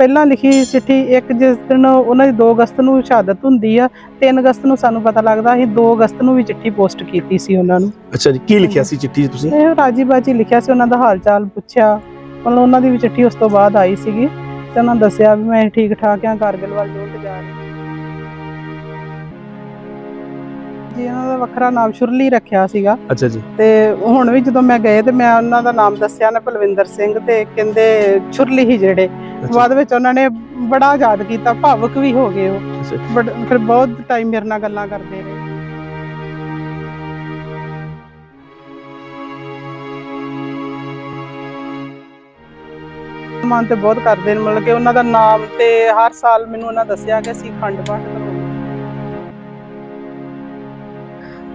ਪਹਿਲਾਂ ਲਿਖੀ ਚਿੱਠੀ ਇੱਕ ਜਿਸ ਦਿਨ ਉਹਨਾਂ ਦੀ 2 ਅਗਸਤ ਨੂੰ ਸ਼ਹਾਦਤ ਹੁੰਦੀ ਆ 3 ਅਗਸਤ ਨੂੰ ਸਾਨੂੰ ਪਤਾ ਲੱਗਦਾ ਅਸੀਂ 2 ਅਗਸਤ ਨੂੰ ਵੀ ਚਿੱਠੀ ਪੋਸਟ ਕੀਤੀ ਸੀ ਉਹਨਾਂ ਨੂੰ। ਅੱਛਾ ਜੀ ਕੀ ਲਿਖਿਆ ਸੀ ਚਿੱਠੀ 'ਚ ਤੁਸੀਂ? ਇਹ ਰਾਜੀ ਬਾਜੀ ਲਿਖਿਆ ਸੀ ਉਹਨਾਂ ਦਾ ਹਾਲ ਚਾਲ ਪੁੱਛਿਆ। ਮਤਲਬ ਉਹਨਾਂ ਦੀ ਵੀ ਚਿੱਠੀ ਉਸ ਤੋਂ ਬਾਅਦ ਆਈ ਸੀਗੀ ਤੇ ਉਹਨਾਂ ਦੱਸਿਆ ਵੀ ਮੈਂ ਠੀਕ ਠਾਕ ਆ ਕਾਰਗਿਲ ਵੱਲ ਜੋਟ ਜਾ ਰਹੀ ਜੀ ਉਹਨਾਂ ਦਾ ਵੱਖਰਾ ਨਾਮ ਸ਼ੁਰਲੀ ਰੱਖਿਆ ਸੀਗਾ। ਅੱਛਾ ਜੀ। ਤੇ ਹੁਣ ਵੀ ਜਦੋਂ ਮੈਂ ਗਏ ਤੇ ਮੈਂ ਉਹਨਾਂ ਦਾ ਨਾਮ ਦੱਸਿਆ ਨਾ ਕੁਲਵਿੰਦਰ ਸਿੰਘ ਤੇ ਕਹਿੰਦੇ ਛੁਰਲੀ ਹੀ ਜਿਹੜੇ। ਬਾਅਦ ਵਿੱਚ ਉਹਨਾਂ ਨੇ ਬੜਾ ਯਾਦ ਕੀਤਾ ਭਾਵੁਕ ਵੀ ਹੋ ਗਏ ਉਹ। ਬਟ ਫਿਰ ਬਹੁਤ ਟਾਈਮ ਮੇਰੇ ਨਾਲ ਗੱਲਾਂ ਕਰਦੇ ਰਹੇ। ਮਨ ਤੇ ਬਹੁਤ ਕਰਦੇ ਨੇ ਮਤਲਬ ਕਿ ਉਹਨਾਂ ਦਾ ਨਾਮ ਤੇ ਹਰ ਸਾਲ ਮੈਨੂੰ ਉਹਨਾਂ ਦੱਸਿਆ ਕਿ ਅਸੀਂ ਖੰਡ ਪਾਠ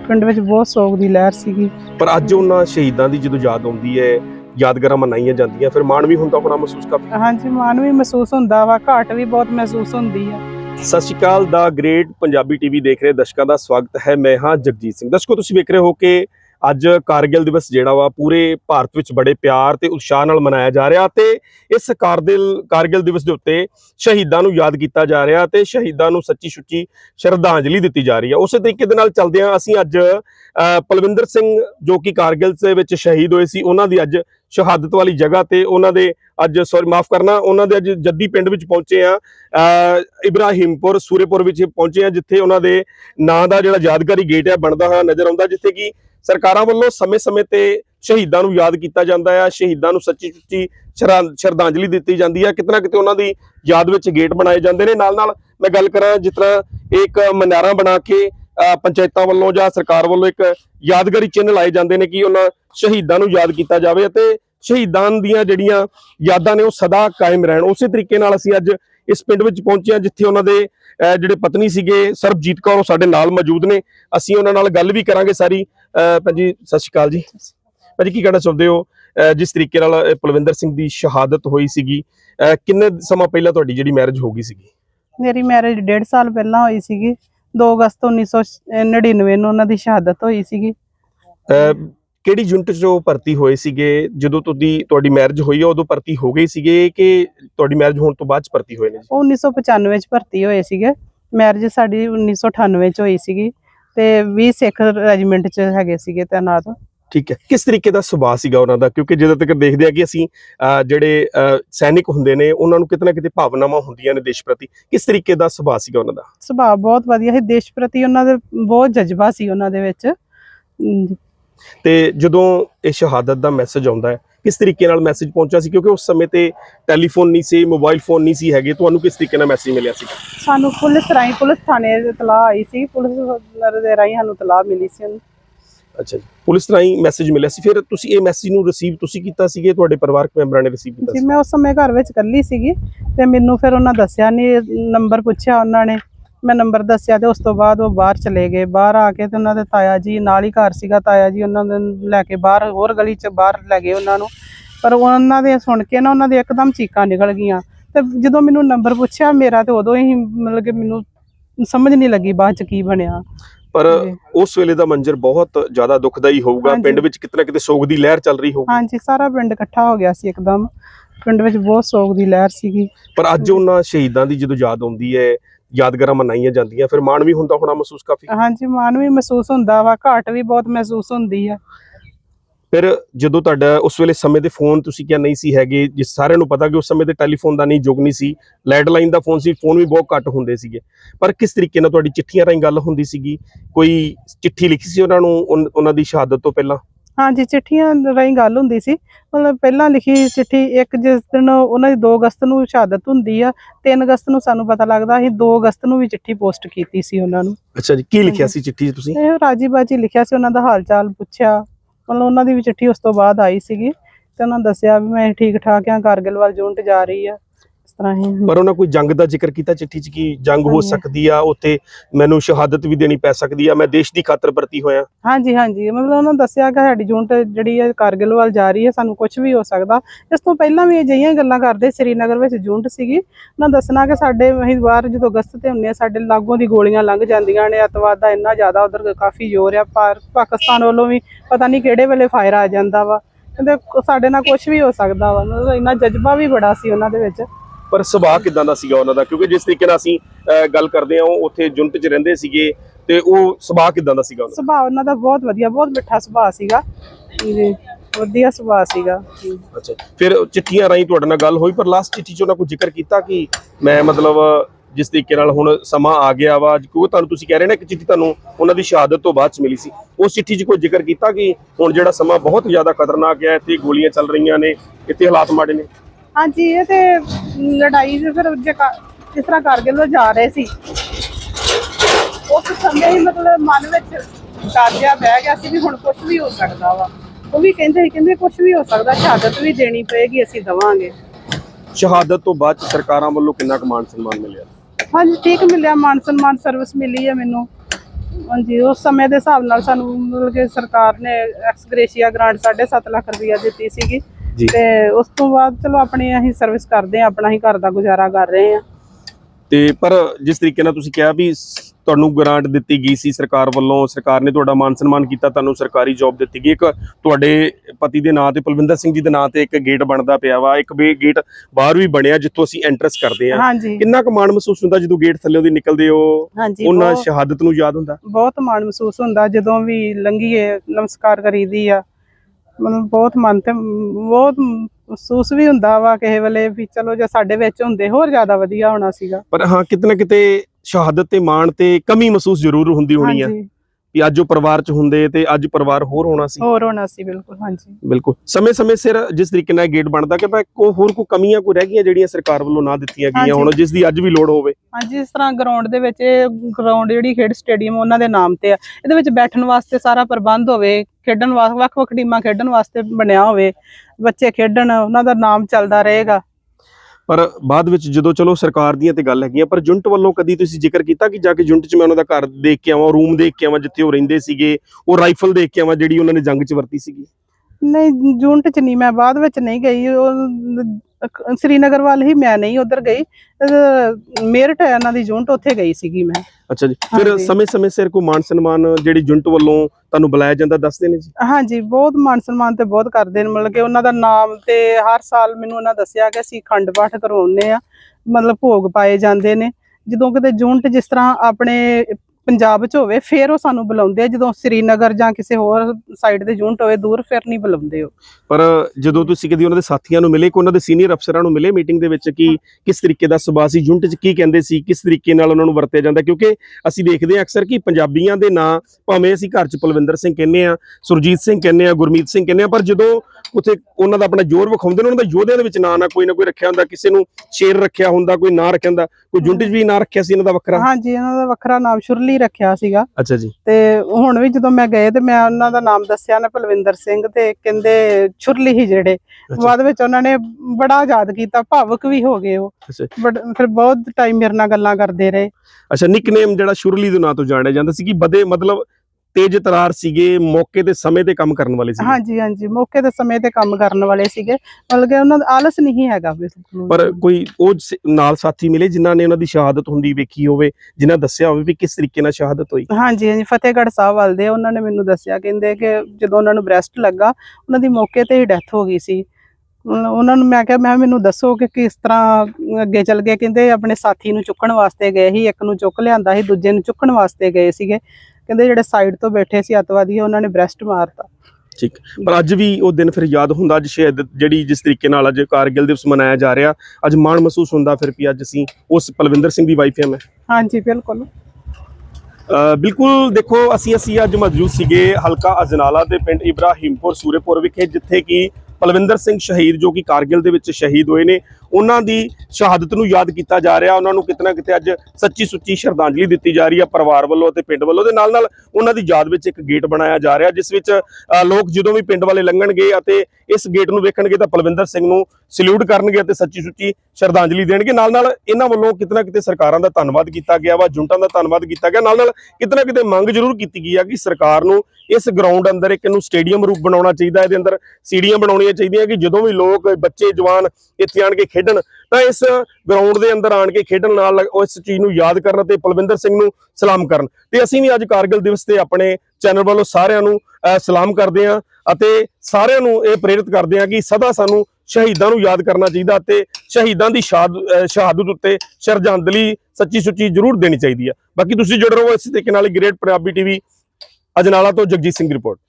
ਪਿੰਡ ਵਿੱਚ ਬਹੁਤ ਸੋਗ ਦੀ ਲਹਿਰ ਸੀਗੀ। ਪਰ ਅੱਜ ਉਹਨਾਂ ਸ਼ਹੀਦਾਂ ਦੀ ਜਦੋਂ ਯਾਦ ਆਉਂਦੀ ਹੈ ਯਾਦਗਾਰਾਂ ਮਨਾਈਆਂ ਜਾਂਦੀਆਂ ਫਿਰ ਮਾਣ ਵੀ ਹੁੰਦਾ ਹੋਣਾ ਮਹਿਸੂਸ ਕਾਫੀ। ਹਾਂਜੀ ਮਾਨ ਵੀ ਮਹਿਸੂਸ ਹੁੰਦਾ ਵਾ ਘਾਟ ਵੀ ਬਹੁਤ ਮਹਿਸੂਸ ਹੁੰਦੀ ਆ। ਸਤਿ ਸ਼੍ਰੀ ਅਕਾਲ ਦਾ ਗ੍ਰੇਟ ਪੰਜਾਬੀ ਟੀਵੀ ਦੇਖ ਰਹੇ ਦਰਸ਼ਕਾਂ ਦਾ ਸਵਾਗਤ ਹੈ। ਮੈਂ ਹਾਂ ਜਗਜੀਤ ਸਿੰਘ। ਦਰਸ਼ਕੋ ਤੁਸੀਂ ਵੇਖ ਰਹੇ ਹੋ ਕਿ ਅੱਜ ਕਾਰਗਿਲ ਦਿਵਸ ਜਿਹੜਾ ਵਾ, ਪੂਰੇ ਭਾਰਤ ਵਿੱਚ ਬੜੇ ਪਿਆਰ ਤੇ ਉਤਸ਼ਾਹ ਨਾਲ ਮਨਾਇਆ ਜਾ ਰਿਹਾ ਤੇ ਇਸ ਕਾਰਗਿਲ ਕਾਰਗਿਲ ਦਿਵਸ ਦੇ ਉੱਤੇ ਸ਼ਹੀਦਾਂ ਨੂੰ ਯਾਦ ਕੀਤਾ ਜਾ ਰਿਹਾ ਤੇ ਸ਼ਹੀਦਾਂ ਨੂੰ ਸੱਚੀ ਸੁੱਚੀ ਸ਼ਰਧਾਂਜਲੀ ਦਿੱਤੀ ਜਾ ਰਹੀ ਹੈ ਉਸੇ ਤਰੀਕੇ ਦੇ ਨਾਲ ਚੱਲਦੇ ਹਾਂ ਅਸੀਂ ਅੱਜ ਪਲਵਿੰਦਰ ਸਿੰਘ ਜੋ ਕਿ ਕਾਰਗਿਲ ਦੇ ਵਿੱਚ ਸ਼ਹੀਦ ਹੋਏ ਸੀ, ਉਹਨਾਂ ਦੀ ਅੱਜ ਸ਼ਹਾਦਤ ਵਾਲੀ ਜਗ੍ਹਾ ਤੇ ਉਹਨਾਂ ਦੇ ਅੱਜ, ਸੌਰੀ ਮਾਫ ਕਰਨਾ, ਉਹਨਾਂ ਦੇ ਅੱਜ ਜੱਦੀ ਪਿੰਡ ਵਿੱਚ ਪਹੁੰਚੇ ਆ ਇਬਰਾਹੀਮਪੁਰ ਇਬਰਾਹਿਮਪੁਰ, ਸੂਰੇਪੁਰ ਵਿੱਚ ਪਹੁੰਚੇ ਆ, ਜਿੱਥੇ ਉਹਨਾਂ ਦੇ ਨਾਂ ਦਾ ਜਿਹੜਾ ਯਾਦਗਾਰੀ ਗੇਟ ਹੈ ਬਣਦਾ ਹੋਇਆ ਨਜ਼ਰ ਆਉਂਦਾ, ਜਿੱਥੇ ਕਿ ਸਰਕਾਰਾਂ ਵੱਲੋਂ ਸਮੇਂ-ਸਮੇਂ ਤੇ ਸ਼ਹੀਦਾਂ ਨੂੰ ਯਾਦ ਕੀਤਾ ਜਾਂਦਾ ਹੈ ਸ਼ਹੀਦਾਂ ਨੂੰ ਸੱਚੀ ਸੁੱਚੀ ਸ਼ਰਾਂ- ਸ਼ਰਧਾਂਜਲੀ ਦਿੱਤੀ ਜਾਂਦੀ ਹੈ ਕਿਤਨਾ ਕਿਤੇ ਉਹਨਾਂ ਦੀ ਯਾਦ ਵਿੱਚ ਗੇਟ ਬਣਾਏ ਜਾਂਦੇ ਨੇ। ਨਾਲ ਨਾਲ ਮੈਂ ਗੱਲ ਕਰਾਂ ਜਿਸ ਤਰ੍ਹਾਂ ਇੱਕ ਮਨਾਰਾ ਬਣਾ ਕੇ ਅ, ਪੰਚਾਇਤਾਂ ਵੱਲੋਂ ਜਾਂ ਸਰਕਾਰ ਵੱਲੋਂ ਇੱਕ ਯਾਦਗਾਰੀ ਚਿੰਨ੍ਹ ਲਾਏ ਜਾਂਦੇ ਨੇ ਕਿ ਉਹਨਾਂ ਸ਼ਹੀਦਾਂ ਨੂੰ ਯਾਦ ਕੀਤਾ ਜਾਵੇ ਅਤੇ ਸ਼ਹੀਦਾਂ ਦੀਆਂ ਜਿਹੜੀਆਂ ਯਾਦਾਂ ਨੇ ਉਹ ਸਦਾ ਕਾਇਮ ਰਹਿਣ। ਉਸੇ ਤਰੀਕੇ ਨਾਲ ਅਸੀਂ ਅੱਜ ਇਸ ਪਿੰਡ ਵਿੱਚ ਪਹੁੰਚੇ ਹਾਂ ਜਿੱਥੇ ਉਹਨਾਂ ਦੇ ਜਿਹੜੇ ਪਤਨੀ ਸੀਗੇ ਸਰਬਜੀਤ ਕੌਰ ਉਹ ਸਾਡੇ ਨਾਲ ਮੌਜੂਦ ਨੇ। ਅਸੀਂ ਉਹਨਾਂ ਨਾਲ ਗੱਲ ਵੀ ਕਰਾਂਗੇ ਸਾਰੀ। ਅਹ ਭੈਣ ਜੀ ਸਤਿ ਸ਼੍ਰੀ ਅਕਾਲ ਜੀ। ਭਾਜੀ ਕੀ ਕਹਿਣਾ ਚਾਹੁੰਦੇ ਹੋ? ਜਿਸ ਤਰੀਕੇ ਨਾਲ ਪਲਵਿੰਦਰ ਸਿੰਘ ਦੀ ਸ਼ਹਾਦਤ ਹੋਈ ਸੀਗੀ। ਕਿੰਨੇ ਸਮਾਂ ਪਹਿਲਾਂ ਤੁਹਾਡੀ ਜਿਹੜੀ ਮੈਰਿਜ ਹੋ ਗਈ ਸੀਗੀ? ਮੇਰੀ ਮੈਰਿਜ 1.5 ਸਾਲ ਪਹਿਲਾਂ ਹੋਈ ਸੀਗੀ। 2 ਅਗਸਤ 1999 ਨੂੰ ਉਹਨਾਂ ਦੀ ਸ਼ਹਾਦਤ ਹੋਈ ਸੀਗੀ। ਕਿਹੜੀ ਯੂਨਿਟ 'ਚ ਉਹ ਭਰਤੀ ਹੋਏ ਸੀਗੇ? ਜਦੋਂ ਤੁਹਾਡੀ ਤੁਹਾਡੀ ਮੈਰਿਜ ਹੋਈ ਹੈ ਉਦੋਂ ਭਰਤੀ ਹੋ ਗਏ ਸੀਗੇ ਕਿ ਤੁਹਾਡੀ ਮੈਰਿਜ ਹੋਣ ਤੋਂ ਬਾਅਦ 'ਚ ਭਰਤੀ ਹੋਏ ਨੇ ਜੀ? ਉਹ 1995 ਚ ਭਰਤੀ ਹੋਏ ਸੀਗੇ। ਮੈਰਿਜ ਸਾਡੀ 1998 ਚ ਹੋਈ ਸੀਗੀ ਤੇ 20 ਸਿੱਖ ਰੈਜੀਮੈਂਟ ਚ ਹੈਗੇ ਸੀਗੇ ਤੈਨਾਤ। ਠੀਕ ਹੈ। ਕਿਸ ਤਰੀਕੇ ਦਾ ਸੁਭਾਅ ਸੀਗਾ ਉਹਨਾਂ ਦਾ? ਕਿਉਂਕਿ ਜਦੋਂ ਤੱਕ ਦੇਖਦੇ ਆ ਕਿ ਅਸੀਂ ਜਿਹੜੇ ਸੈਨਿਕ ਹੁੰਦੇ ਨੇ ਉਹਨਾਂ ਨੂੰ ਕਿਤੇ ਨਾ ਕਿਤੇ ਭਾਵਨਾਵਾਂ ਹੁੰਦੀਆਂ ਨੇ ਦੇਸ਼ ਪ੍ਰਤੀ। ਕਿਸ ਤਰੀਕੇ ਦਾ ਸੁਭਾਅ ਸੀਗਾ ਉਹਨਾਂ ਦਾ? ਸੁਭਾਅ ਬਹੁਤ ਵਧੀਆ ਸੀ। ਦੇਸ਼ ਪ੍ਰਤੀ ਉਹਨਾਂ ਦੇ ਬਹੁਤ ਜਜ਼ਬਾ ਸੀ ਉਹਨਾਂ ਦੇ ਵਿੱਚ। ਤੇ ਜਦੋਂ ਇਹ ਸ਼ਹਾਦਤ ਦਾ ਮੈਸੇਜ ਆਉਂਦਾ ਹੈ ਕਿਸ ਤਰੀਕੇ ਨਾਲ ਮੈਸੇਜ ਪਹੁੰਚਿਆ ਸੀ? ਕਿਉਂਕਿ ਉਸ ਸਮੇਂ ਤੇ ਟੈਲੀਫੋਨ ਨਹੀਂ ਸੀ ਮੋਬਾਈਲ ਫੋਨ ਨਹੀਂ ਸੀ ਹੈਗੇ ਤੁਹਾਨੂੰ ਕਿਸ ਤਰੀਕੇ ਨਾਲ ਮੈਸੇਜ ਮਿਲਿਆ ਸੀ? ਸਾਨੂੰ ਪੁਲਿਸ ਰਾਹੀਂ ਪੁਲਿਸ ਥਾਣੇ ਦੇ ਤਲਾਹ ਆਈ ਸੀ ਪੁਲਿਸ ਦੇ ਰਾਹੀਂ ਸਾਨੂੰ ਤਲਾਹ ਮਿਲੀ ਸੀ। ਅੱਛਾ ਜੀ। ਪੁਲਿਸ ਰਾਹੀਂ ਮੈਸੇਜ ਮਿਲਿਆ ਸੀ। ਫਿਰ ਤੁਸੀਂ ਇਹ ਮੈਸੇਜ ਨੂੰ ਰਿਸੀਵ ਤੁਸੀਂ ਕੀਤਾ ਸੀਗੇ? ਤੁਹਾਡੇ ਪਰਿਵਾਰਕ ਮੈਂਬਰਾਂ ਨੇ ਰਿਸੀਵ ਕੀਤਾ ਜੀ ਸੀ? ਮੈਂ ਉਸ ਸਮੇਂ ਘਰ ਵਿੱਚ ਇਕੱਲੀ ਸੀਗੀ ਤੇ ਮੈਨੂੰ ਫਿਰ ਉਹਨਾਂ ਦੱਸਿਆ ਨਹੀਂ ਨੰਬਰ ਪੁੱਛਿਆ ਉਹਨਾਂ ਨੇ। ਮੈਂ ਨੰਬਰ ਦੱਸਿਆ ਤੇ ਉਸ ਤੋਂ ਬਾਅਦ ਉਹ ਬਾਹਰ ਚਲੇ ਗਏ। ਬਾਹਰ ਆ ਕੇ ਤੇ ਉਹਨਾਂ ਦੇ ਤਾਇਆ ਜੀ ਨਾਲ ਹੀ ਘਰ ਸੀਗਾ ਤਾਇਆ ਜੀ ਉਹਨਾਂ ਨੂੰ ਲੈ ਕੇ ਬਾਹਰ ਹੋਰ ਗਲੀ 'ਚ ਬਾਹਰ ਲੈ ਗਏ ਉਹਨਾਂ ਨੂੰ। ਪਰ ਉਹਨਾਂ ਦੇ ਸੁਣ ਕੇ ਨਾ ਉਹਨਾਂ ਦੇ ਇੱਕਦਮ ਚੀਕਾਂ ਨਿਕਲ ਗਈਆਂ। ਤੇ ਜਦੋਂ ਮੈਨੂੰ ਨੰਬਰ ਪੁੱਛਿਆ ਮੇਰਾ ਤੇ ਉਦੋਂ ਹੀ ਮਤਲਬ ਕਿ ਮੈਨੂੰ ਸਮਝ ਨਹੀਂ ਲੱਗੀ ਬਾਅਦ 'ਚ ਕੀ ਬਣਿਆ। ਪਰ। ਉਸ ਵੇਲੇ ਦਾ ਮੰਜ਼ਰ ਬਹੁਤ ਜ਼ਿਆਦਾ ਦੁਖਦਾਈ ਹੋਊਗਾ। ਪਿੰਡ ਵਿੱਚ ਕਿਤੇ ਨਾ ਕਿਤੇ ਸੋਗ ਦੀ ਲਹਿਰ ਚੱਲ ਰਹੀ ਹੋਊਗੀ ਹਾਂਜੀ ਸਾਰਾ ਪਿੰਡ ਇਕੱਠਾ ਹੋ ਗਿਆ ਸੀ ਇੱਕਦਮ। ਪਿੰਡ ਵਿੱਚ ਬਹੁਤ ਸੋਗ ਦੀ ਲਹਿਰ ਸੀਗੀ। ਪਰ ਅੱਜ ਉਹਨਾਂ ਸ਼ਹੀਦਾਂ ਦੀ ਜਦੋਂ ਯਾਦ ਆਉਂਦੀ ਹੈ ਯਾਦਗਾਰਾਂ ਮਨਾਈਆਂ ਜਾਂਦੀਆਂ ਫਿਰ ਮਾਣ ਵੀ ਹੁੰਦਾ ਹੋਣਾ ਮਹਿਸੂਸ ਕਾਫੀ? ਹਾਂਜੀ ਮਾਨ ਵੀ ਮਹਿਸੂਸ ਹੁੰਦਾ ਵਾ ਘਾਟ ਵੀ ਬਹੁਤ ਮਹਿਸੂਸ ਹੁੰਦੀ ਆ। ਫਿਰ ਜਦੋਂ ਤੁਹਾਡਾ ਉਸ ਵੇਲੇ ਸਮੇਂ ਦੇ ਫੋਨ ਤੁਸੀਂ ਕਿਹਾ ਨਹੀਂ ਸੀ ਹੈਗੇ ਜਿਸ ਸਾਰਿਆਂ ਨੂੰ ਪਤਾ ਕਿ ਉਸ ਸਮੇਂ ਤੇ ਟੈਲੀਫੋਨ ਦਾ ਨਹੀਂ ਯੁੱਗ ਨਹੀਂ ਸੀ ਲੈਂਡਲਾਈਨ ਦਾ ਫੋਨ ਸੀ ਫੋਨ ਵੀ ਬਹੁਤ ਘੱਟ ਹੁੰਦੇ ਸੀਗੇ। ਪਰ ਕਿਸ ਤਰੀਕੇ ਨਾਲ ਤੁਹਾਡੀ ਚਿੱਠੀਆਂ ਰਾਹੀਂ ਗੱਲ ਹੁੰਦੀ ਸੀਗੀ? ਕੋਈ ਚਿੱਠੀ ਲਿਖੀ ਸੀ ਉਹਨਾਂ ਨੂੰ ਉਹਨਾਂ ਦੀ ਸ਼ਹਾਦਤ ਤੋਂ ਪਹਿਲਾਂ? ਹਾਂਜੀ ਚਿੱਠੀਆਂ ਰਾਹੀਂ ਗੱਲ ਹੁੰਦੀ ਸੀ ਮਤਲਬ ਪਹਿਲਾਂ ਲਿਖੀ ਚਿੱਠੀ ਇੱਕ ਜਿਸ ਦਿਨ ਉਹਨਾਂ ਦੀ 2 ਅਗਸਤ ਨੂੰ ਸ਼ਹਾਦਤ ਹੁੰਦੀ ਆ 3 ਅਗਸਤ ਨੂੰ ਸਾਨੂੰ ਪਤਾ ਲੱਗਦਾ ਅਸੀਂ 2 ਅਗਸਤ ਨੂੰ ਵੀ ਚਿੱਠੀ ਪੋਸਟ ਕੀਤੀ ਸੀ ਉਹਨਾਂ ਨੂੰ। ਅੱਛਾ ਜੀ ਕੀ ਲਿਖਿਆ। ਸੀ ਚਿੱਠੀ 'ਚ ਤੁਸੀਂ? ਇਹ ਰਾਜੀ ਬਾਜੀ ਲਿਖਿਆ ਸੀ ਉਹਨਾਂ ਦਾ ਹਾਲ ਚਾਲ ਪੁੱਛਿਆ ਮਤਲਬ ਉਹਨਾਂ ਦੀ ਵੀ ਚਿੱਠੀ ਉਸ ਤੋਂ ਬਾਅਦ ਆਈ ਸੀਗੀ ਤੇ ਉਹਨਾਂ ਦੱਸਿਆ ਵੀ ਮੈਂ ਠੀਕ ਠਾਕ ਆ ਕਾਰਗਿਲ ਵੱਲ ਜੂਨਟ ਜਾ ਰਹੀ ਆ। ਤਰ੍ਹਾਂ ਹੀ ਪਰ ਉਹਨਾਂ ਕੋਈ ਜੰਗ ਦਾ ਜ਼ਿਕਰ ਕੀਤਾ ਚਿੱਠੀ 'ਚ ਕਿ ਜੰਗ ਹੋ ਹਾਂਜੀ। ਸਕਦੀ ਆ ਉੱਥੇ ਮੈਨੂੰ ਸ਼ਹਾਦਤ ਵੀ ਦੇਣੀ ਪੈ ਸਕਦੀ ਆ ਮੈਂ ਦੇਸ਼ ਦੀ ਖਾਤਰ ਭਰਤੀ ਹੋਇਆ। ਹਾਂਜੀ ਹਾਂਜੀ। ਮਤਲਬ ਉਹਨਾਂ ਨੇ ਦੱਸਿਆ ਕਿ ਸਾਡੀ ਜੂਨਟ ਜਿਹੜੀ ਹੈ ਕਾਰਗਿਲ ਵੱਲ ਜਾ ਰਹੀ ਹੈ ਸਾਨੂੰ ਕੁਝ ਵੀ ਹੋ ਸਕਦਾ। ਇਸ ਤੋਂ ਪਹਿਲਾਂ ਵੀ ਅਜਿਹੀਆਂ ਗੱਲਾਂ ਕਰਦੇ ਸ੍ਰੀਨਗਰ ਵਿੱਚ ਜੂਨਟ ਸੀਗੀ। ਉਹਨਾਂ ਦੱਸਣਾ ਕਿ ਸਾਡੇ ਅਸੀਂ ਬਾਹਰ ਜਦੋਂ ਗਸਤ ਤੇ ਹੁੰਦੇ ਆ ਸਾਡੇ ਲਾਗੋਂ ਦੀ ਗੋਲੀਆਂ ਲੰਘ ਜਾਂਦੀਆਂ ਨੇ ਅਤਵਾਦ ਦਾ ਇੰਨਾ ਜ਼ਿਆਦਾ ਉਧਰ ਕਾਫੀ ਜ਼ੋਰ ਆ ਪਰ ਪਾਕਿਸਤਾਨ ਵੱਲੋਂ ਵੀ ਪਤਾ ਨਹੀਂ ਕਿਹੜੇ ਵੇਲੇ ਫਾਇਰ ਆ ਜਾਂਦਾ ਵਾ। ਕਹਿੰਦੇ ਸਾਡੇ ਨਾਲ ਕੁਝ ਵੀ ਹੋ ਸਕਦਾ ਵਾ। ਮਤਲਬ ਇੰਨਾ ਜਜ਼ਬਾ ਵੀ ਬੜਾ ਸੀ ਉਹਨਾਂ ਦੇ ਵਿੱਚ। ਪਰ ਸੁਭਾਅ ਕਿਦਾਂ ਦਾ ਸੀਗਾ ਉਹਨਾਂ ਦਾ? ਕਿਉਂਕਿ ਜਿਸ ਤਰੀਕੇ ਨਾਲ ਅਸੀਂ ਗੱਲ ਕਰਦੇ ਹਾਂ ਉਹ ਉੱਥੇ ਜੁਨਟ 'ਚ ਰਹਿੰਦੇ ਸੀਗੇ ਤੇ ਉਹ ਸੁਭਾਅ ਕਿਦਾਂ ਦਾ ਸੀਗਾ ਉਹਨਾਂ ਸੁਭਾਅ ਉਹਨਾਂ ਦਾ ਬਹੁਤ ਵਧੀਆ ਬਹੁਤ ਮਿੱਠਾ ਸੁਭਾਅ ਸੀਗਾ। ਵਧੀਆ ਸੁਭਾਅ ਸੀਗਾ। ਅੱਛਾ। ਫਿਰ ਚਿੱਠੀਆਂ ਰਾਹੀਂ ਤੁਹਾਡੇ ਨਾਲ ਗੱਲ ਹੋਈ ਪਰ ਲਾਸਟ ਚਿੱਠੀ 'ਚ ਉਹਨਾਂ ਕੋਈ ਜ਼ਿਕਰ ਕੀਤਾ ਕਿ ਮੈਂ ਮਤਲਬ ਜਿਸ ਤਰੀਕੇ ਨਾਲ ਹੁਣ ਸਮਾਂ ਆ ਗਿਆ ਵਾ ਕਿਉਂਕਿ ਤੁਹਾਨੂੰ ਤੁਸੀਂ ਕਹਿ ਰਹੇ ਨੇ ਕਿ ਚਿੱਠੀ ਤੁਹਾਨੂੰ ਉਹਨਾਂ ਦੀ ਸ਼ਹਾਦਤ ਤੋਂ ਬਾਅਦ 'ਚ ਮਿਲੀ ਸੀ। ਉਸ ਚਿੱਠੀ 'ਚ ਕੋਈ ਜ਼ਿਕਰ ਕੀਤਾ ਕਿ ਹੁਣ ਜਿਹੜਾ ਸਮਾਂ ਬਹੁਤ ਜ਼ਿਆਦਾ ਖਤਰਨਾਕ ਹੈ ਇੱਥੇ ਗੋਲੀਆਂ ਚੱਲ ਰਹੀਆਂ ਨੇ ਇੱਥੇ ਹਾਲਾਤ ਮਾੜੇ ਨੇ? ਹਾਂਜੀ ਇਹ ਤੇ ਲੜਾਈ ਦੇ ਫਿਰ ਜੇ ਕ- ਜਿਸ ਤਰ੍ਹਾਂ ਕਾਰਗਿਲ ਜਾ ਰਹੇ ਸੀ। ਉਸ ਸਮੇਂ ਹੀ ਮਤਲਬ ਮਨ ਵਿੱਚ ਕਾਜਿਆ ਬਹਿ ਗਿਆ ਸੀ ਵੀ ਹੁਣ ਕੁਝ ਵੀ ਹੋ ਸਕਦਾ ਵਾ। ਉਹ ਵੀ ਕਹਿੰਦੇ ਸੀ ਕਹਿੰਦੇ ਕੁਝ ਵੀ ਹੋ ਸਕਦਾ ਸ਼ਹਾਦਤ ਵੀ ਦੇਣੀ ਪਏਗੀ ਅਸੀਂ ਦਵਾਂਗੇ। ਸ਼ਹਾਦਤ ਤੋਂ ਬਾਅਦ 'ਚ ਸਰਕਾਰਾਂ ਵੱਲੋਂ ਕਿੰਨਾ ਕੁ ਮਾਣ ਸਨਮਾਨ ਮਿਲਿਆ? ਹਾਂਜੀ ਠੀਕ ਮਿਲਿਆ ਮਾਨ ਸਨਮਾਨ ਸਰਵਿਸ ਮਿਲੀ ਹੈ ਮੈਨੂੰ। ਹਾਂਜੀ ਉਸ ਸਮੇਂ ਦੇ ਹਿਸਾਬ ਨਾਲ ਸਾਨੂੰ ਮਤਲਬ ਕਿ ਸਰਕਾਰ ਨੇ ਐਕਸ ਗ੍ਰੇਸ਼ੀਆ ਗ੍ਰਾਂਟ 7.5 ਲੱਖ ਰੁਪਈਆ ਦਿੱਤੀ ਸੀਗੀ। ਤੇ ਉਸ ਤੋਂ ਬਾਅਦ ਚਲੋ ਆਪਣੀ ਅਸੀਂ ਸਰਵਿਸ ਕਰਦੇ ਹਾਂ ਆਪਣਾ ਹੀ ਘਰ ਦਾ ਗੁਜ਼ਾਰਾ ਕਰ ਰਹੇ ਹਾਂ। ਤੇ ਪਰ ਜਿਸ ਤਰੀਕੇ ਨਾਲ ਤੁਸੀਂ ਕਿਹਾ ਵੀ ਤੁਹਾਨੂੰ ਗ੍ਰਾਂਟ ਦਿੱਤੀ ਗਈ ਸੀ ਸਰਕਾਰ ਵੱਲੋਂ ਸਰਕਾਰ ਨੇ ਤੁਹਾਡਾ ਮਾਨ ਸਨਮਾਨ ਕੀਤਾ ਤੁਹਾਨੂੰ ਸਰਕਾਰੀ ਜੌਬ ਦਿੱਤੀ ਗਈ। ਇੱਕ ਤੁਹਾਡੇ ਪਤੀ ਦੇ ਨਾਂ ਤੇ ਪਲਵਿੰਦਰ ਸਿੰਘ ਜੀ ਦੇ ਨਾਂ ਤੇ ਇੱਕ ਗੇਟ ਬਣਦਾ ਪਿਆ ਵਾ। ਇੱਕ ਵੀ ਗੇਟ ਬਾਹਰ ਵੀ ਬਣਿਆ ਜਿੱਥੋਂ ਅਸੀਂ ਐਂਟਰੈਂਸ ਕਰਦੇ ਆ ਕਿੰਨਾ ਕੁ ਮਾਣ ਮਹਿਸੂਸ ਹੁੰਦਾ ਜਦੋਂ ਗੇਟ ਥੱਲੇ ਉਹਦੀ ਨਿਕਲਦੇ ਹੋ? ਉਹਨਾਂ ਸ਼ਹਾਦਤ ਨੂੰ ਯਾਦ ਹੁੰਦਾ? ਬਹੁਤ ਮਾਣ ਮਹਿਸੂਸ ਹੁੰਦਾ ਜਦੋਂ ਵੀ ਲੰਘੀਏ ਨਮਸਕਾਰ ਕਰੀਦੀ ਆ। ਮਤਲਬ ਬਹੁਤ ਮਨ ਤੇ ਬਹੁਤ ਮਹਿਸੂਸ ਵੀ ਹੁੰਦਾ ਵਾ ਕਿਸੇ ਵੇਲੇ ਵੀ ਚਲੋ ਜੇ ਸਾਡੇ ਵਿੱਚ ਹੁੰਦੇ ਹੋਰ ਜ਼ਿਆਦਾ ਵਧੀਆ ਹੋਣਾ ਸੀਗਾ। ਪਰ ਹਾਂ ਕਿਤੇ ਨਾ ਕਿਤੇ ਸ਼ਹਾਦਤ ਤੇ ਮਾਣ ਤੇ ਕਮੀ ਮਹਿਸੂਸ ਜ਼ਰੂਰ ਹੁੰਦੀ ਹੋਣੀ ਆ। ਹਾਂਜੀ। ਵੀ ਅੱਜ ਉਹ ਪਰਿਵਾਰ ਚ ਹੁੰਦੇ ਤੇ ਅੱਜ ਪਰਿਵਾਰ ਹੋਰ ਹੋਣਾ ਸੀ। ਹੋਰ ਹੋਣਾ ਸੀ ਬਿਲਕੁਲ ਹਾਂਜੀ। ਬਿਲਕੁਲ। ਸਮੇਂ-ਸਮੇਂ ਸਿਰ ਜਿਸ ਤਰੀਕੇ ਨਾਲ ਗੇਟ ਬਣਦਾ ਕਿ ਭਾਈ ਕੋ ਹੋਰ ਕੋ ਕਮੀਆਂ ਕੋ ਰਹਿ ਗਈਆਂ ਜਿਹੜੀਆਂ ਸਰਕਾਰ ਵੱਲੋਂ ਨਾ ਦਿੱਤੀਆਂ ਗਈਆਂ। ਹੁਣ ਜਿਸ ਦੀ ਅੱਜ ਵੀ ਲੋੜ ਹੋਵੇ। ਹਾਂਜੀ ਇਸ ਤਰ੍ਹਾਂ ਗਰਾਊਂਡ ਦੇ ਵਿੱਚ ਗਰਾਊਂਡ ਜਿਹੜੀ ਖੇਡ ਸਟੇਡੀਅਮ ਉਹਨਾਂ ਦੇ ਨਾਮ ਤੇ ਆ। ਇਹਦੇ ਵਿੱਚ ਬੈਠਣ ਵਾਸਤੇ ਸਾਰਾ ਪ੍ਰਬੰਧ ਹੋਵੇ ਖੇਡਣ ਵਾਸਤੇ ਵੱਖ-ਵੱਖ ਟੀਮਾਂ ਖੇਡਣ ਵਾਸਤੇ ਬਣਿਆ ਹੋਵੇ ਬੱਚੇ ਖੇਡਣ ਉਹਨਾਂ ਦਾ ਨਾਮ ਚੱਲਦਾ ਰਹੇਗਾ। ਪਰ ਬਾਅਦ ਵਿੱਚ ਜਦੋਂ ਚਲੋ ਸਰਕਾਰ ਦੀਆਂ ਤੇ ਗੱਲ ਹੈਗੀਆਂ ਪਰ ਜੁੰਟ ਵੱਲੋਂ ਕਦੀ ਤੁਸੀਂ ਜ਼ਿਕਰ ਕੀਤਾ ਕਿ ਜਾ ਕੇ ਜੁੰਟ 'ਚ ਮੈਂ ਉਹਨਾਂ ਦਾ ਘਰ ਦੇਖ ਕੇ ਆਵਾਂ ਰੂਮ ਦੇਖ ਕੇ ਆਵਾਂ ਜਿੱਥੇ ਉਹ ਰਹਿੰਦੇ ਸੀਗੇ ਉਹ ਰਾਈਫਲ ਦੇਖ ਕੇ ਆਵਾਂ ਜਿਹੜੀ ਉਹਨਾਂ ਨੇ ਜੰਗ 'ਚ ਵਰਤੀ ਸੀਗੀ ਨਹੀਂ ਜੂਨਟ ਚ ਨਹੀਂ ਮੈਂ ਬਾਅਦ ਵਿੱਚ ਨਹੀਂ ਗਈ ਉਹ ਸ੍ਰੀਨਗਰ ਵੱਲ ਹੀ ਮੈਂ ਨਹੀਂ ਉਧਰ ਗਈ ਹੈ ਇਹਨਾਂ ਦੀ ਜੂਨਟ ਉੱਥੇ ਗਈ ਸੀਗੀ ਮੈਂ ਅੱਛਾ ਜੀ ਫਿਰ। ਸਮੇਂ-ਸਮੇਂ ਸਿਰ ਕੋ ਮਾਨ ਸਨਮਾਨ ਜਿਹੜੀ ਜੁੰਟ ਵੱਲੋਂ ਤੁਹਾਨੂੰ ਬੁਲਾਇਆ ਜਾਂਦਾ, ਦੱਸਦੇ ਨੇ ਜੀ? ਹਾਂਜੀ, ਬਹੁਤ ਮਾਨ ਸਨਮਾਨ ਤੇ ਬਹੁਤ ਕਰਦੇ ਨੇ, ਮਤਲਬ ਕਿ ਉਹਨਾਂ ਦਾ ਨਾਮ ਤੇ ਹਰ ਸਾਲ ਮੈਨੂੰ ਉਹਨਾਂ ਦੱਸਿਆ ਕਿ ਅਸੀਂ ਖੰਡ ਪਾਠ ਕਰਵਾਉਂਦੇ ਆ ਮਤਲਬ ਭੋਗ ਪਾਏ ਜਾਂਦੇ ਨੇ। ਜਦੋਂ ਕਿਤੇ ਜੂਨਟ ਜਿਸ ਤਰ੍ਹਾਂ ਆਪਣੇ ਪੰਜਾਬ 'ਚ ਹੋਵੇ ਫਿਰ ਉਹ ਸਾਨੂੰ ਬੁਲਾਉਂਦੇ ਆ। ਜਦੋਂ ਸ੍ਰੀਨਗਰ ਜਾਂ ਕਿਸੇ ਹੋਰ ਸਾਈਡ ਤੇ ਜੂਨਟ ਹੋਵੇ ਦੂਰ ਫਿਰ ਨਹੀਂ ਬੁਲਾਉਂਦੇ ਉਹ। ਪਰ ਜਦੋਂ ਤੁਸੀਂ ਕਦੀ ਉਹਨਾਂ ਦੇ ਸਾਥੀਆਂ ਨੂੰ ਮਿਲੇ ਕਿ ਉਹਨਾਂ ਦੇ ਸੀਨੀਅਰ ਅਫਸਰਾਂ ਨੂੰ ਮਿਲੇ ਮੀਟਿੰਗ ਦੇ ਵਿੱਚ ਕਿ ਕਿਸ ਤਰੀਕੇ ਦਾ ਸੁਭਾਅ ਸੀ ਯੂਨਿਟ 'ਚ ਕੀ ਕਹਿੰਦੇ ਸੀ ਕਿਸ ਤਰੀਕੇ ਨਾਲ ਉਹਨਾਂ ਨੂੰ ਵਰਤਿਆ ਜਾਂਦਾ? ਕਿਉਂਕਿ ਅਸੀਂ ਦੇਖਦੇ ਹਾਂ ਅਕਸਰ ਕਿ ਪੰਜਾਬੀਆਂ ਦੇ ਨਾਂ ਭਾਵੇਂ ਅਸੀਂ ਘਰ 'ਚ ਪਲਵਿੰਦਰ ਸਿੰਘ ਕਹਿੰਦੇ ਆ ਸੁਰਜੀਤ ਸਿੰਘ ਕਹਿੰਦੇ ਆ ਗੁਰਮੀਤ ਸਿੰਘ ਕਹਿੰਦੇ ਆ ਪਰ ਜਦੋਂ ਉੱਥੇ ਉਹਨਾਂ ਦਾ ਆਪਣਾ ਜ਼ੋਰ ਵਿਖਾਉਂਦੇ ਨੇ ਉਹਨਾਂ ਦਾ ਯੋਧਿਆਂ ਦੇ ਵਿੱਚ ਨਾਂ ਨਾ ਕੋਈ ਨਾ ਕੋਈ ਰੱਖਿਆ ਹੁੰਦਾ ਕਿਸੇ ਨੂੰ ਸ਼ੇਰ ਰੱਖਿਆ ਹੁੰਦਾ ਕੋਈ ਨਾਂ ਰੱਖਿਆ ਹੁੰਦਾ ਕੋਈ ਯੂਨਿਟ 'ਚ ਵੀ ਨਾਂ ਰੱਖਿਆ ਸੀ ਇਹਨਾਂ ਦਾ ਵੱਖਰਾ? ਹਾਂਜੀ ਇਹਨਾਂ ਦਾ ਵੱਖਰਾ ਨਾਮ ਸ਼ੁਰਲੀ ਰੱਖਿਆ ਸੀਗਾ। ਅੱਛਾ ਜੀ। ਤੇ ਹੁਣ ਵੀ ਜਦੋਂ ਮੈਂ ਗਏ ਤੇ ਮੈਂ ਉਹਨਾਂ ਦਾ ਨਾਮ ਦੱਸਿਆ ਨਾ ਪਲਵਿੰਦਰ ਸਿੰਘ ਤੇ ਕਹਿੰਦੇ ਛੁਰਲੀ ਹੀ ਜਿਹੜੇ। ਬਾਅਦ ਵਿੱਚ ਉਹਨਾਂ ਨੇ ਬੜਾ ਯਾਦ ਕੀਤਾ ਭਾਵੁਕ ਵੀ ਹੋ ਗਏ ਉਹ। ਫਿਰ ਬਹੁਤ ਟਾਈਮ ਮੇਰੇ ਨਾਲ ਗੱਲਾਂ ਕਰਦੇ ਰਹੇ। ਅੱਛਾ ਨਿਕਨੇਮ ਜਿਹੜਾ ਸ਼ੁਰਲੀ ਦੇ ਨਾਂ ਤੋਂ ਜਾਣਿਆ ਜਾਂਦਾ ਸੀ ਕਿ ਬਦੇ ਮਤਲਬ ਤੇਜ ਤਰਾਰ ਸੀਗੇ ਮੌਕੇ ਤੇ ਸਮੇਂ ਤੇ ਕੰਮ ਕਰਨ ਵਾਲੇ ਸੀਗੇ? ਹਾਂਜੀ ਹਾਂਜੀ ਮੌਕੇ ਦੇ ਸਮੇਂ ਤੇ ਕੰਮ ਕਰਨ ਵਾਲੇ ਸੀਗੇ। ਮਤਲਬ ਕਿ ਉਹਨਾਂ ਦਾ ਆਲਸ ਨਹੀਂ ਹੈਗਾ ਬਿਲਕੁਲ ਪਰ ਕੋਈ ਉਹ ਸ- ਨਾਲ ਸਾਥੀ ਮਿਲੇ ਜਿਨ੍ਹਾਂ ਨੇ ਉਹਨਾਂ ਦੀ ਸ਼ਹਾਦਤ ਹੁੰਦੀ ਵੇਖੀ ਹੋਵੇ ਜਿਨ੍ਹਾਂ ਦੱਸਿਆ ਹੋਵੇ ਵੀ ਕਿਸ ਤਰੀਕੇ ਨਾਲ ਸ਼ਹਾਦਤ ਹੋਈ? ਹਾਂਜੀ ਹਾਂਜੀ ਫਤਿਹਗੜ੍ਹ ਸਾਹਿਬ ਵੱਲ ਦੇ ਉਹਨਾਂ ਨੇ ਮੈਨੂੰ ਦੱਸਿਆ ਕਹਿੰਦੇ ਕਿ ਜਦੋਂ ਉਹਨਾਂ ਨੂੰ ਬ੍ਰੈਸਟ ਲੱਗਾ ਉਹਨਾਂ ਦੀ ਮੌਕੇ ਤੇ ਹੀ ਡੈਥ ਹੋ ਗਈ ਸੀ। ਉਹਨਾਂ ਉਹਨਾਂ ਨੂੰ ਮੈਂ ਕਿਹਾ ਮੈਂ ਮੈਨੂੰ ਦੱਸੋ ਕਿ ਕਿਸ ਤਰ੍ਹਾਂ ਅੱਗੇ ਚੱਲ ਗਏ? ਕਹਿੰਦੇ ਆਪਣੇ ਸਾਥੀ ਨੂੰ ਚੁੱਕਣ ਵਾਸਤੇ ਗਏ ਸੀ ਇੱਕ ਨੂੰ ਚੁੱਕ ਲਿਆਂਦਾ ਸੀ ਦੂਜੇ ਨੂੰ ਚੁੱਕਣ ਵਾਸਤੇ ਗਏ ਸੀਗੇ। ਕਹਿੰਦੇ ਜਿਹੜੇ ਸਾਈਡ ਤੋਂ ਬੈਠੇ ਸੀ ਅੱਤਵਾਦੀ ਉਹਨਾਂ ਨੇ ਬ੍ਰੈਸਟ ਮਾਰਤਾ। ਠੀਕ। ਪਰ ਅੱਜ ਵੀ ਉਹ ਦਿਨ ਫਿਰ ਯਾਦ ਹੁੰਦਾ ਅੱਜ ਸ਼ਹਾਦਤ ਜਿਹੜੀ ਜਿਸ ਤਰੀਕੇ ਨਾਲ ਅੱਜ ਕਾਰਗਿਲ ਦਿਵਸ ਮਨਾਇਆ ਜਾ ਰਿਹਾ ਅੱਜ ਮਾਣ ਮਹਿਸੂਸ ਹੁੰਦਾ ਫਿਰ ਵੀ ਅੱਜ ਅਸੀਂ ਉਸ ਪਲਵਿੰਦਰ ਸਿੰਘ ਦੀ ਵਾਈਫ ਹਾਂ ਮੈਂ। ਹਾਂਜੀ ਬਿਲਕੁਲ। ਬਿਲਕੁਲ ਦੇਖੋ ਅਸੀਂ ਅਸੀਂ ਅੱਜ ਮੌਜੂਦ ਸੀਗੇ ਹਲਕਾ ਅਜਨਾਲਾ ਦੇ ਪਿੰਡ ਇਬਰਾਹਿਮਪੁਰ ਸੂਰੇਪੁਰ ਵਿਖੇ ਜਿੱਥੇ ਕਿ ਪਲਵਿੰਦਰ ਸਿੰਘ ਸ਼ਹੀਦ ਜੋ ਕਿ ਕਾਰਗਿਲ ਦੇ ਵਿੱਚ ਸ਼ਹੀਦ ਹੋਏ ਨੇ, ਉਹਨਾਂ ਦੀ ਸ਼ਹਾਦਤ ਨੂੰ ਯਾਦ ਕੀਤਾ ਜਾ ਰਿਹਾ, ਉਹਨਾਂ ਨੂੰ ਕਿਤਨਾ ਕਿਤੇ ਅੱਜ ਸੱਚੀ ਸੁੱਚੀ ਸ਼ਰਧਾਂਜਲੀ ਦਿੱਤੀ ਜਾ ਰਹੀ ਹੈ ਪਰਿਵਾਰ ਵੱਲੋਂ ਅਤੇ ਪਿੰਡ ਵੱਲੋਂ, ਦੇ ਨਾਲ ਨਾਲ ਉਹਨਾਂ ਦੀ ਯਾਦ ਵਿੱਚ ਇੱਕ ਗੇਟ ਬਣਾਇਆ ਜਾ ਰਿਹਾ, ਜਿਸ ਵਿੱਚ ਲੋਕ ਜਦੋਂ ਵੀ ਪਿੰਡ ਵਾਲੇ ਲੰਘਣਗੇ ਅਤੇ ਇਸ ਗੇਟ ਨੂੰ ਵੇਖਣਗੇ ਤਾਂ ਪਲਵਿੰਦਰ ਸਿੰਘ ਨੂੰ ਸਲੂਟ ਕਰਨਗੇ ਅਤੇ ਸੱਚੀ ਸੁੱਚੀ ਸ਼ਰਧਾਂਜਲੀ ਦੇਣਗੇ। ਨਾਲ ਨਾਲ ਇਹਨਾਂ ਵੱਲੋਂ ਕਿਤਨਾ ਕਿਤੇ ਸਰਕਾਰਾਂ ਦਾ ਧੰਨਵਾਦ ਕੀਤਾ ਗਿਆ ਵਾ, ਜੁੰਟਾਂ ਦਾ ਧੰਨਵਾਦ ਕੀਤਾ ਗਿਆ, ਨਾਲ ਨਾਲ ਕਿਤੇ ਨਾ ਕਿਤੇ ਮੰਗ ਜ਼ਰੂਰ ਕੀਤੀ ਗਈ ਆ ਕਿ ਸਰਕਾਰ ਨੂੰ ਇਸ ਗਰਾਊਂਡ ਅੰਦਰ ਇੱਕ ਇਹਨੂੰ ਸਟੇਡੀਅਮ ਰੂਪ ਬਣਾਉਣਾ ਚਾਹੀਦਾ, ਇਹਦੇ ਅੰਦਰ ਸੀੜੀਆਂ ਬਣਾਉਣੀਆਂ ਚਾਹੀਦੀਆਂ ਕਿ ਜਦੋਂ ਵੀ ਲੋਕ, ਬੱਚੇ, ਜਵਾਨ ਇੱਥੇ ਆਣ ਕੇ ਖੇਡਣ, ਤਾਂ ਇਸ ਗਰਾਊਂਡ ਦੇ ਅੰਦਰ ਆਣ ਕੇ ਖੇਡਣ ਨਾਲ ਉਸ ਚੀਜ਼ ਨੂੰ ਯਾਦ ਕਰਨ ਤੇ ਪਲਵਿੰਦਰ ਸਿੰਘ ਨੂੰ ਸਲਾਮ ਕਰਨ। ਤੇ ਅਸੀਂ ਵੀ ਅੱਜ ਕਾਰਗਿਲ ਦਿਵਸ ਤੇ ਆਪਣੇ ਚੈਨਲ ਵੱਲੋਂ ਸਾਰਿਆਂ ਨੂੰ ਸਲਾਮ ਕਰਦੇ ਹਾਂ ਅਤੇ ਸਾਰਿਆਂ ਨੂੰ ਇਹ ਪ੍ਰੇਰਿਤ ਕਰਦੇ ਹਾਂ ਕਿ ਸਦਾ ਸਾਨੂੰ ਸ਼ਹੀਦਾਂ ਨੂੰ ਯਾਦ ਕਰਨਾ ਚਾਹੀਦਾ ਤੇ ਸ਼ਹੀਦਾਂ ਦੀ ਸ਼ਹਾਦ- ਸ਼ਹਾਦਤ ਉੱਤੇ ਸ਼ਰਧਾਂਜਲੀ ਸੱਚੀ ਸੁੱਚੀ ਜ਼ਰੂਰ ਦੇਣੀ ਚਾਹੀਦੀ ਹੈ। ਬਾਕੀ ਤੁਸੀਂ ਜੁੜ ਰਹੋ ਇਸੇ ਤਰੀਕੇ ਨਾਲ ਗ੍ਰੇਟ ਪੰਜਾਬੀ ਟੀਵੀ, ਅਜਨਾਲਾ ਤੋਂ ਜਗਜੀਤ ਸਿੰਘ ਦੀ ਰਿਪੋਰਟ।